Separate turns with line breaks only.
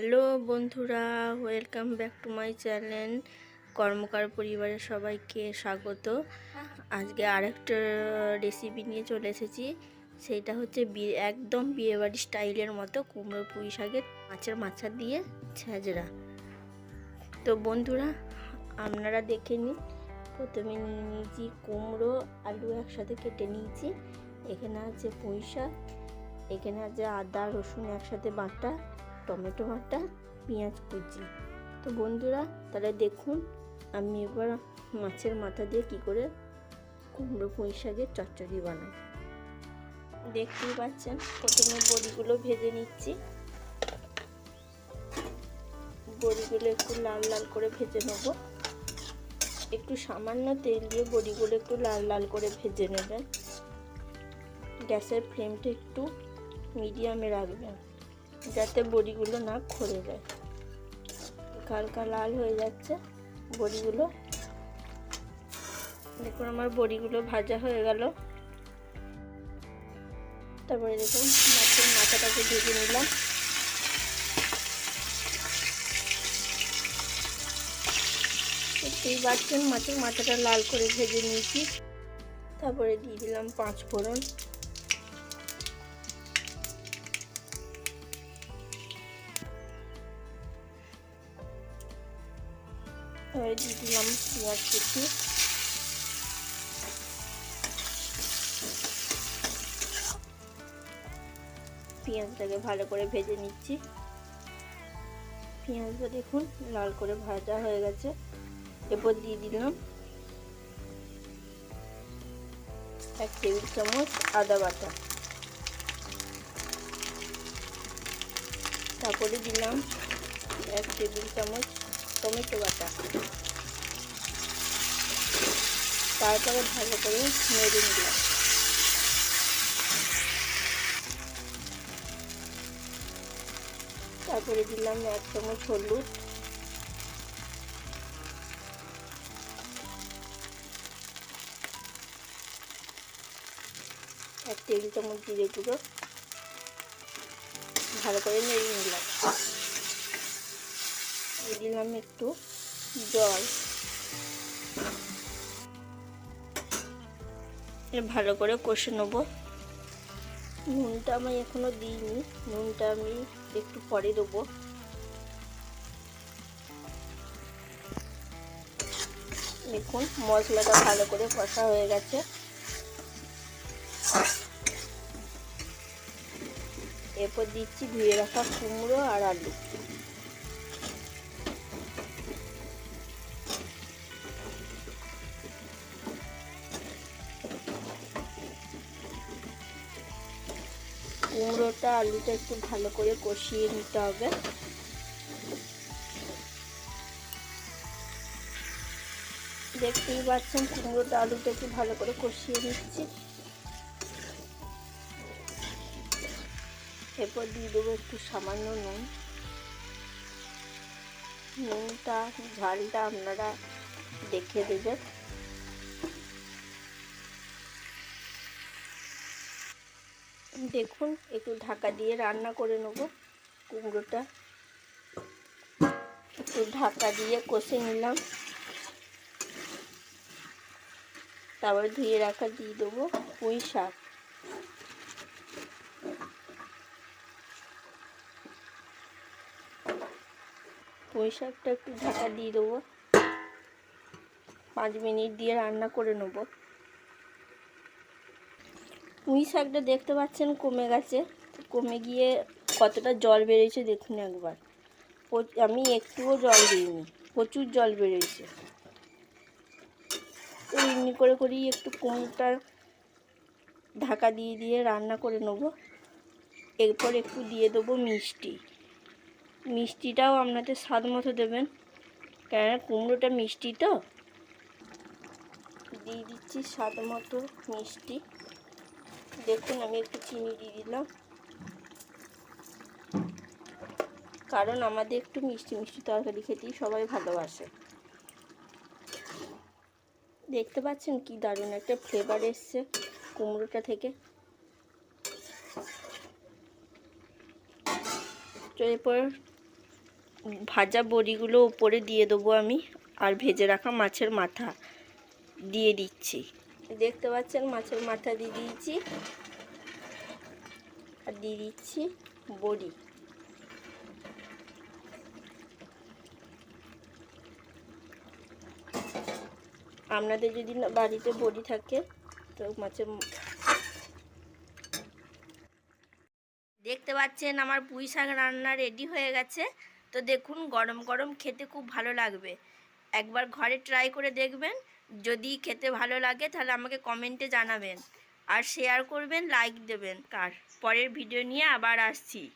Hello বন্ধুরা welcome back to my channel Karmakar পরিবারের সবাইকে স্বাগত। আজকে আরেকটা রেসিপি নিয়ে চলে এসেছি সেইটা হচ্ছে বিয়ে, একদম বিয়েবাড়ি স্টাইলের মতো কুমড়ো পুঁই শাকের মাছের মাছা দিয়ে ছেঁচড়া। তো বন্ধুরা, আপনারা দেখে নিন, প্রথমে নিয়ে নিয়েছি কুমড়ো, আলু একসাথে কেটে নিয়েছি, এখানে আছে পুঁই শাক, এখানে আছে আদা, রসুন একসাথে বাটা টমেটো বাটা পেঁয়াজ কুচি। তো বন্ধুরা, তাহলে দেখুন, আমি এবার মাছের মাথা দিয়ে কি করে কুমড়ো পুঁই শাকের চচ্চড়ি বানাই। দেখতেই পাচ্ছেন, প্রথমে বড়িগুলো ভেজে নিচ্ছি। বড়িগুলো একটু লাল লাল করে ভেজে নেব। একটু সামান্য তেল দিয়ে বড়িগুলো একটু লাল লাল করে ভেজে নেবেন। গ্যাসের ফ্লেমটা একটু মিডিয়ামে রাখবেন। যাতে বড়িগুলো না খড়ে যায়। হালকা লাল হয়ে যাচ্ছে বড়িগুলো। দেখুন আমার বড়িগুলো ভাজা হয়ে গেল। তারপরে দেখুন মাছের মাথাটাকে ভেজে নিলাম। দেখতেই পাচ্ছেন মাছের মাথাটা লাল করে ভেজে নিয়েছি। তারপরে দিয়ে দিলাম পাঁচ ফোড়ন এবারে দিয়ে দিলাম পেঁয়াজ কুচি। পেঁয়াজটাকে ভালো করে ভেজে নিচ্ছি। পেঁয়াজটা দেখুন লাল করে ভাজা হয়ে গেছে। এরপর দিয়ে দিলাম এক টেবিল চামচ আদা বাটা। তারপরে দিলাম এক টেবিল চামচ টমেটো বাটা। তারপরে ভালো করে নেড়ে নিলাম তারপরে দিলাম এক চামচ হলুদ। এক টেবিল চামচ জিরে গুঁড়ো। ভালো করে নেড়ে নিলাম দিলাম একটু জল। ভালো করে কষে নেব। নুনটা আমি এখনও দিইনি। নুনটা আমি একটু পরে দেবো। দেখুন, মশলাটা ভালো করে কষা হয়ে গেছে। এরপর দিচ্ছি ধুয়ে রাখা কুমড়ো আর আলু। কুমড়োটা, আলুটা একটু ভালো করে কষিয়ে নিতে হবে। দেখতেই পাচ্ছেন, কুমড়োটা, আলুটা একটু ভালো করে কষিয়ে নিচ্ছি। এরপর দিয়ে দেবো একটু সামান্য নুন। নুনটা, ঝালটা আপনারা দেখে দেবেন। দেখুন, একটু ঢাকা দিয়ে রান্না করে নেব কুমড়োটা। একটু ঢাকা দিয়ে কষে নিলাম। তারপরে ধুয়ে রাখা দিয়ে দেবো পুঁই শাক। পুঁই শাকটা একটু ঢাকা দিয়ে দেবো। পাঁচ মিনিট দিয়ে রান্না করে নেব। পুঁই শাকটা দেখতে পাচ্ছেন কমে গেছে। কমে গিয়ে কতটা জল বেরিয়েছে দেখুন একবার। আমি একটুও জল দিইনি, প্রচুর জল বেরিয়েছে। এমনি করে করেই একটু কুমড়োটা ঢাকা দিয়ে দিয়ে রান্না করে নেব। এরপর একটু দিয়ে দেবো মিষ্টি। মিষ্টিটাও আপনাদের স্বাদ মতো দেবেন। কেননা কুমড়োটা মিষ্টি তো? দিয়ে দিচ্ছি স্বাদ মতো মিষ্টি। দেখুন, আমি একটু চিনি দিয়ে দিলাম। কারণ আমাদের একটু মিষ্টি মিষ্টি তরকারি খেতেই সবাই ভালোবাসে। দেখতে পাচ্ছেন কি দারুণ একটা ফ্লেভার এসছে কুমড়োটা থেকে। তো এরপর ভাজা বড়িগুলো উপরে দিয়ে দেবো আমি, আর ভেজে রাখা মাছের মাথা দিয়ে দিচ্ছি। দেখতে পাচ্ছেন মাছের মাথা দিয়ে দিয়েছি। আর দিয়ে দিচ্ছি বড়ি। আপনাদের যদি বাড়িতে বড়ি থাকে, তো মাছের দেখতে পাচ্ছেন আমার পুঁই শাক রান্না রেডি হয়ে গেছে। তো দেখুন, গরম গরম খেতে খুব ভালো লাগবে। একবার ঘরে ট্রাই করে দেখবেন। যদি খেতে ভালো লাগে, তাহলে আমাকে কমেন্টে জানাবেন। আর শেয়ার করবেন লাইক দেবেন। কার? পরের ভিডিও নিয়ে আবার আসছি।